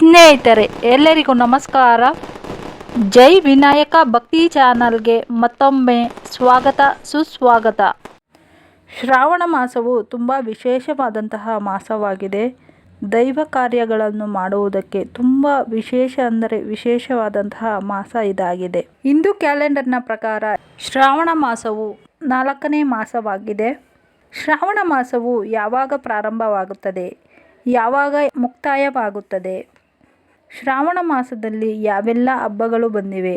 ಸ್ನೇಹಿತರೆ, ಎಲ್ಲರಿಗೂ ನಮಸ್ಕಾರ. ಜೈ ವಿನಾಯಕ ಭಕ್ತಿ ಚಾನಲ್ಗೆ ಮತ್ತೊಮ್ಮೆ ಸ್ವಾಗತ, ಸುಸ್ವಾಗತ. ಶ್ರಾವಣ ಮಾಸವು ತುಂಬ ವಿಶೇಷವಾದಂತಹ ಮಾಸವಾಗಿದೆ. ದೈವ ಕಾರ್ಯಗಳನ್ನು ಮಾಡುವುದಕ್ಕೆ ತುಂಬ ವಿಶೇಷ ಅಂದರೆ ವಿಶೇಷವಾದಂತಹ ಮಾಸ ಇದಾಗಿದೆ. ಹಿಂದೂ ಕ್ಯಾಲೆಂಡರ್ನ ಪ್ರಕಾರ ಶ್ರಾವಣ ಮಾಸವು ನಾಲ್ಕನೇ ಮಾಸವಾಗಿದೆ. ಶ್ರಾವಣ ಮಾಸವು ಯಾವಾಗ ಪ್ರಾರಂಭವಾಗುತ್ತದೆ? ಯಾವಾಗ ಮುಕ್ತಾಯವಾಗುತ್ತದೆ? ಶ್ರಾವಣ ಮಾಸದಲ್ಲಿ ಯಾವೆಲ್ಲ ಹಬ್ಬಗಳು ಬಂದಿವೆ?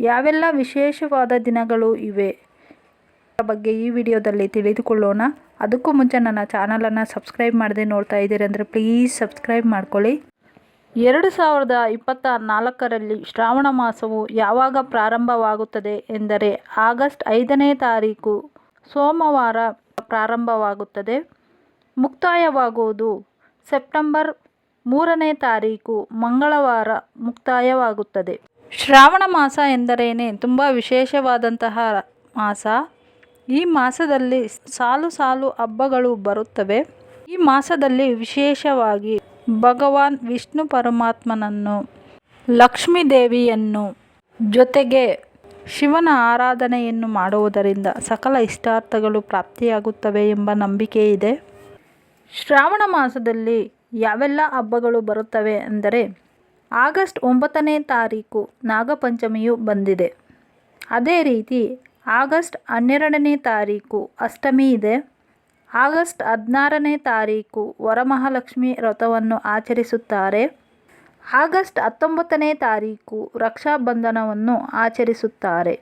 ಯಾವೆಲ್ಲ ವಿಶೇಷವಾದ ದಿನಗಳು ಇವೆ? ಬಗ್ಗೆ ಈ ವಿಡಿಯೋದಲ್ಲಿ ತಿಳಿದುಕೊಳ್ಳೋಣ. ಅದಕ್ಕೂ ಮುಂಚೆ ನನ್ನ ಚಾನಲನ್ನು ಸಬ್ಸ್ಕ್ರೈಬ್ ಮಾಡದೆ ನೋಡ್ತಾ ಇದ್ದೀರಿ ಅಂದರೆ ಪ್ಲೀಸ್ ಸಬ್ಸ್ಕ್ರೈಬ್ ಮಾಡ್ಕೊಳ್ಳಿ. ಎರಡು ಸಾವಿರದ ಇಪ್ಪತ್ತ ನಾಲ್ಕರಲ್ಲಿ ಶ್ರಾವಣ ಮಾಸವು ಯಾವಾಗ ಪ್ರಾರಂಭವಾಗುತ್ತದೆ ಎಂದರೆ ಆಗಸ್ಟ್ ಐದನೇ ತಾರೀಕು ಸೋಮವಾರ ಪ್ರಾರಂಭವಾಗುತ್ತದೆ. ಮುಕ್ತಾಯವಾಗುವುದು ಸೆಪ್ಟೆಂಬರ್ ಮೂರನೇ ತಾರೀಕು ಮಂಗಳವಾರ ಮುಕ್ತಾಯವಾಗುತ್ತದೆ. ಶ್ರಾವಣ ಮಾಸ ಎಂದರೇನೆ? ತುಂಬ ವಿಶೇಷವಾದಂತಹ ಮಾಸ. ಈ ಮಾಸದಲ್ಲಿ ಸಾಲು ಸಾಲು ಹಬ್ಬಗಳು ಬರುತ್ತವೆ. ಈ ಮಾಸದಲ್ಲಿ ವಿಶೇಷವಾಗಿ ಭಗವಾನ್ ವಿಷ್ಣು ಪರಮಾತ್ಮನನ್ನು, ಲಕ್ಷ್ಮೀ ದೇವಿಯನ್ನು ಜೊತೆಗೆ ಶಿವನ ಆರಾಧನೆಯನ್ನು ಮಾಡುವುದರಿಂದ ಸಕಲ ಇಷ್ಟಾರ್ಥಗಳು ಪ್ರಾಪ್ತಿಯಾಗುತ್ತವೆ ಎಂಬ ನಂಬಿಕೆ ಇದೆ. ಶ್ರಾವಣ ಮಾಸದಲ್ಲಿ ಯಾವೆಲ್ಲ ಹಬ್ಬಗಳು ಬರುತ್ತವೆ ಅಂದರೆ ಆಗಸ್ಟ್ ಒಂಬತ್ತನೇ ತಾರೀಕು ನಾಗಪಂಚಮಿಯು ಬಂದಿದೆ. ಅದೇ ರೀತಿ ಆಗಸ್ಟ್ ಹನ್ನೆರಡನೇ ತಾರೀಕು ಅಷ್ಟಮಿ ಇದೆ. ಆಗಸ್ಟ್ ಹದಿನಾರನೇ ತಾರೀಕು ವರಮಹಾಲಕ್ಷ್ಮಿ ವ್ರತವನ್ನು ಆಚರಿಸುತ್ತಾರೆ. ಆಗಸ್ಟ್ ಹತ್ತೊಂಬತ್ತನೇ ತಾರೀಕು ರಕ್ಷಾಬಂಧನವನ್ನು ಆಚರಿಸುತ್ತಾರೆ.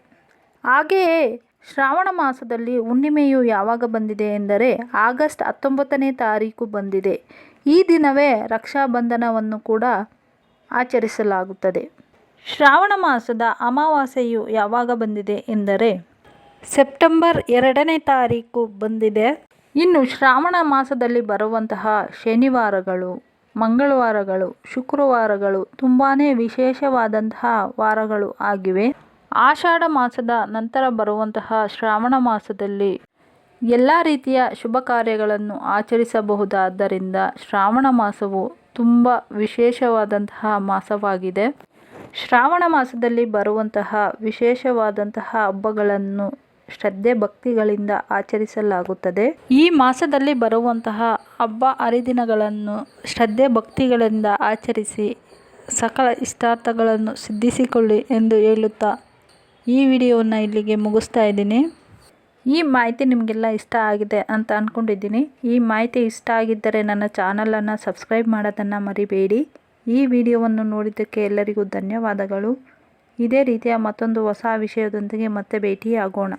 ಹಾಗೆಯೇ ಶ್ರಾವಣ ಮಾಸದಲ್ಲಿ ಹುಣ್ಣಿಮೆಯು ಯಾವಾಗ ಬಂದಿದೆ ಎಂದರೆ ಆಗಸ್ಟ್ ಹತ್ತೊಂಬತ್ತನೇ ತಾರೀಕು ಬಂದಿದೆ. ಈ ದಿನವೇ ರಕ್ಷಾಬಂಧನವನ್ನು ಕೂಡ ಆಚರಿಸಲಾಗುತ್ತದೆ. ಶ್ರಾವಣ ಮಾಸದ ಅಮಾವಾಸ್ಯೆಯು ಯಾವಾಗ ಬಂದಿದೆ ಎಂದರೆ ಸೆಪ್ಟೆಂಬರ್ ಎರಡನೇ ತಾರೀಕು ಬಂದಿದೆ. ಇನ್ನು ಶ್ರಾವಣ ಮಾಸದಲ್ಲಿ ಬರುವಂತಹ ಶನಿವಾರಗಳು, ಮಂಗಳವಾರಗಳು, ಶುಕ್ರವಾರಗಳು ತುಂಬಾ ವಿಶೇಷವಾದಂತಹ ವಾರಗಳು ಆಗಿವೆ. ಆಷಾಢ ಮಾಸದ ನಂತರ ಬರುವಂತಹ ಶ್ರಾವಣ ಮಾಸದಲ್ಲಿ ಎಲ್ಲ ರೀತಿಯ ಶುಭ ಕಾರ್ಯಗಳನ್ನು ಆಚರಿಸಬಹುದಾದ್ದರಿಂದ ಶ್ರಾವಣ ಮಾಸವು ತುಂಬ ವಿಶೇಷವಾದಂತಹ ಮಾಸವಾಗಿದೆ. ಶ್ರಾವಣ ಮಾಸದಲ್ಲಿ ಬರುವಂತಹ ವಿಶೇಷವಾದಂತಹ ಹಬ್ಬಗಳನ್ನು ಶ್ರದ್ಧೆ ಭಕ್ತಿಗಳಿಂದ ಆಚರಿಸಲಾಗುತ್ತದೆ. ಈ ಮಾಸದಲ್ಲಿ ಬರುವಂತಹ ಹಬ್ಬ ಹರಿದಿನಗಳನ್ನು ಶ್ರದ್ಧೆ ಭಕ್ತಿಗಳಿಂದ ಆಚರಿಸಿ ಸಕಲ ಇಷ್ಟಾರ್ಥಗಳನ್ನು ಸಿದ್ಧಿಸಿಕೊಳ್ಳಿ ಎಂದು ಹೇಳುತ್ತಾ ಈ ವಿಡಿಯೋವನ್ನು ಇಲ್ಲಿಗೆ ಮುಗಿಸ್ತಾ ಇದ್ದೀನಿ. ಈ ಮಾಹಿತಿ ನಿಮಗೆಲ್ಲ ಇಷ್ಟ ಆಗಿದೆ ಅಂತ ಅಂದ್ಕೊಂಡಿದ್ದೀನಿ ಈ ಮಾಹಿತಿ ಇಷ್ಟ ಆಗಿದ್ದರೆ ನನ್ನ ಚಾನಲನ್ನು ಸಬ್ಸ್ಕ್ರೈಬ್ ಮಾಡೋದನ್ನು ಮರಿಬೇಡಿ. ಈ ವಿಡಿಯೋವನ್ನು ನೋಡಿದ್ದಕ್ಕೆ ಎಲ್ಲರಿಗೂ ಧನ್ಯವಾದಗಳು. ಇದೇ ರೀತಿಯ ಮತ್ತೊಂದು ಹೊಸ ವಿಷಯದೊಂದಿಗೆ ಮತ್ತೆ ಭೇಟಿಯಾಗೋಣ.